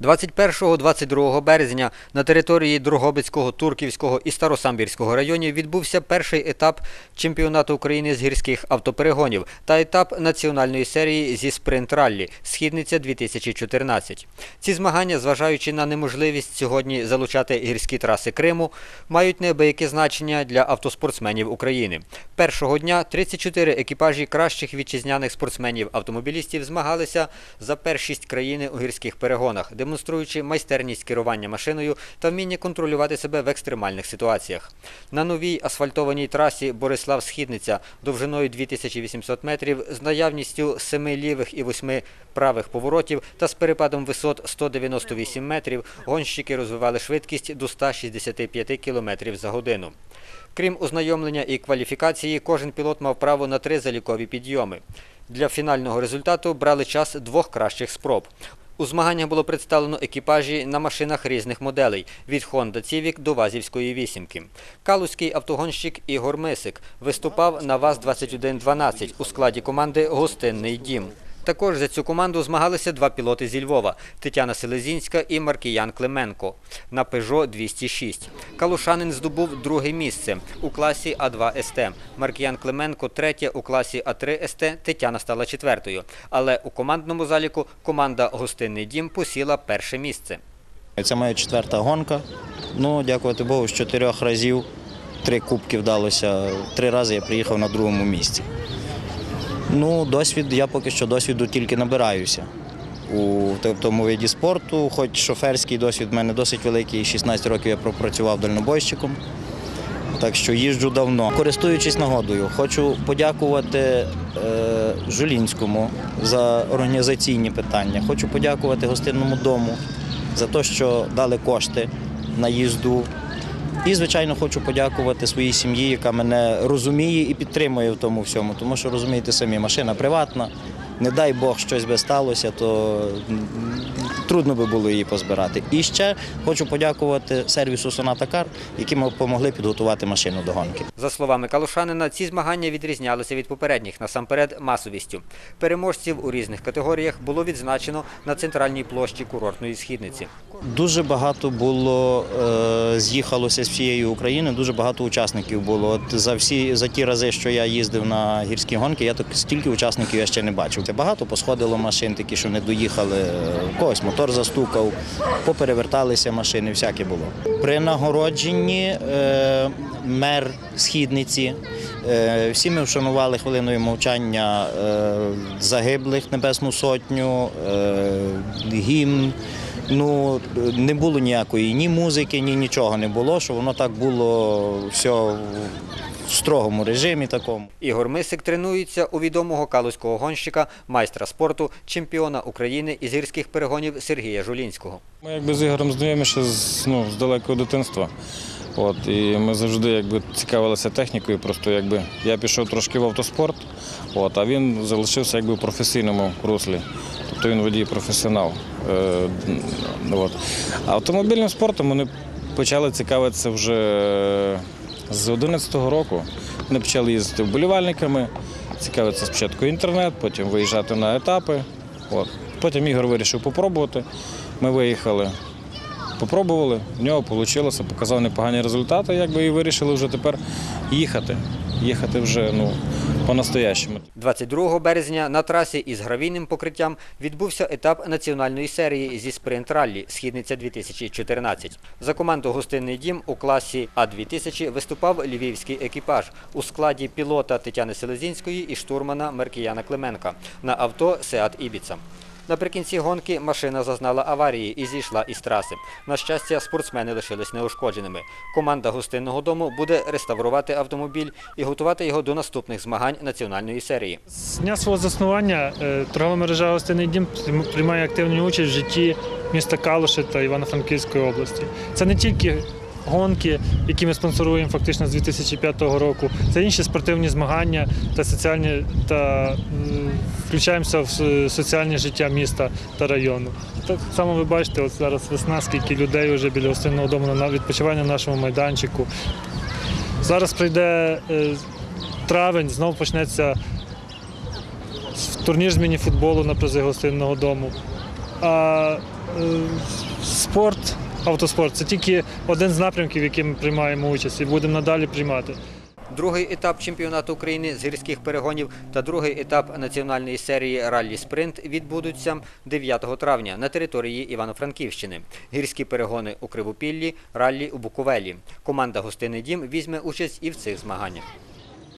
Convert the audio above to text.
21-22 березня на території Дрогобицького, Турківського і Старосамбірського районів відбувся перший етап чемпіонату України з гірських автоперегонів та етап національної серії зі спринт-раллі «Східниця 2014». Ці змагання, зважаючи на неможливість сьогодні залучати гірські траси Криму, мають неабияке значення для автоспортсменів України. Першого дня 34 екіпажі кращих вітчизняних спортсменів-автомобілістів змагалися за першість країни у гірських перегонах, демонструючи майстерність керування машиною та вміння контролювати себе в екстремальних ситуаціях. На новій асфальтованій трасі Борислав-Східниця довжиною 2800 метрів з наявністю 7 лівих і 8 правих поворотів та з перепадом висот 198 метрів гонщики розвивали швидкість до 165 км за годину. Крім ознайомлення і кваліфікації, кожен пілот мав право на три залікові підйоми. Для фінального результату брали час двох кращих спроб. У змаганнях було представлено екіпажі на машинах різних моделей від Honda Civic до Вазівської вісімки. Калузький автогонщик Ігор Мисик виступав на ВАЗ-2112 у складі команди Гостинний дім. Також за цю команду змагалися два пілоти зі Львова – Тетяна Селезінська і Маркіян Клименко на Peugeot 206. Калушанин здобув друге місце у класі А2 СТ. Маркіян Клименко – третє у класі А3 СТ, Тетяна стала четвертою. Але у командному заліку команда «Гостинний дім» посіла перше місце. Це моя четверта гонка. Ну, дякувати Богу, з чотирьох разів три кубки вдалося. Три рази я приїхав на другому місці. Ну, досвід, я поки що досвіду тільки набираюся. У тому виді спорту, хоч шоферський досвід в мене досить великий, 16 років я пропрацював дальнобойщиком. Так що їжджу давно. Користуючись нагодою, хочу подякувати е, Жулінському за організаційні питання. Хочу подякувати гостинному дому за те, що дали кошти на їзду. І, звичайно, хочу подякувати своїй сім'ї, яка мене розуміє і підтримує в тому всьому. Тому що розумієте самі, машина приватна. Не дай Бог щось би сталося, то трудно би було її позбирати. І ще хочу подякувати сервісу Соната Кар, які ми допомогли підготувати машину до гонки. За словами Калушанина, ці змагання відрізнялися від попередніх насамперед масовістю. Переможців у різних категоріях було відзначено на центральній площі курортної східниці. Дуже багато було е, з'їхалося з всієї України. Дуже багато учасників було. От за всі за ті рази, що я їздив на гірські гонки, я так стільки учасників я ще не бачив. Багато посходило машин, такі, що не доїхали. Когось мотор застукав, попереверталися машини, всяке було. При нагородженні е, мер східниці. Е, всі ми вшанували хвилиною мовчання е, загиблих Небесну Сотню, гімн. Ну, не було ніякої ні музики, ні нічого не було, що воно так було все в строгому режимі такому. Ігор Мисик тренується у відомого калузького гонщика, майстра спорту, чемпіона України із гірських перегонів Сергія Жулінського. Ми якби з Ігорем знайомі ще з, ну, з далекого дитинства. От, і ми завжди якби, цікавилися технікою. Просто якби, я пішов трошки в автоспорт, от, а він залишився якби, в професійному руслі. Тобто він водій професіонал. Е, от. Автомобільним спортом вони почали цікавитися вже з 11-го року. Вони почали їздити вболівальниками, цікавитися спочатку інтернет, потім виїжджати на етапи. От. Потім Ігор вирішив попробувати. Ми виїхали, попробували, в нього вийшло, показав непогані результати, якби і вирішили вже тепер їхати. Їхати вже ну, по-настоящему. 22 березня на трасі із гравійним покриттям відбувся етап національної серії зі спринт-раллі «Східниця 2014». За команду «Гостинний дім» у класі А-2000 виступав львівський екіпаж у складі пілота Тетяни Селезінської і штурмана Маркіяна Клименка на авто «Сеат Ібіца». Наприкінці гонки машина зазнала аварії і зійшла із траси. На щастя, спортсмени лишились неушкодженими. Команда гостинного дому буде реставрувати автомобіль і готувати його до наступних змагань національної серії. З дня свого заснування е, торгова мережа «Гостинний дім» приймає активну участь в житті міста Калуші та Івано-Франківської області. Це не тільки гонки, які ми спонсоруємо фактично з 2005 року, це інші спортивні змагання та соціальні та включаємося в соціальне життя міста та району. Так само ви бачите, от зараз весна, скільки людей вже біля гостинного дому на відпочивання на нашому майданчику. Зараз прийде е, травень, знову почнеться турнір з міні-футболу на призи гостинного дому. А е, спорт, автоспорт це тільки один з напрямків, в яким ми приймаємо участь і будемо надалі приймати. Другий етап чемпіонату України з гірських перегонів та другий етап національної серії раллі спринт відбудуться 9 травня на території Івано-Франківщини. Гірські перегони у Кривопіллі, раллі у Буковелі. Команда Гостинний дім візьме участь і в цих змаганнях.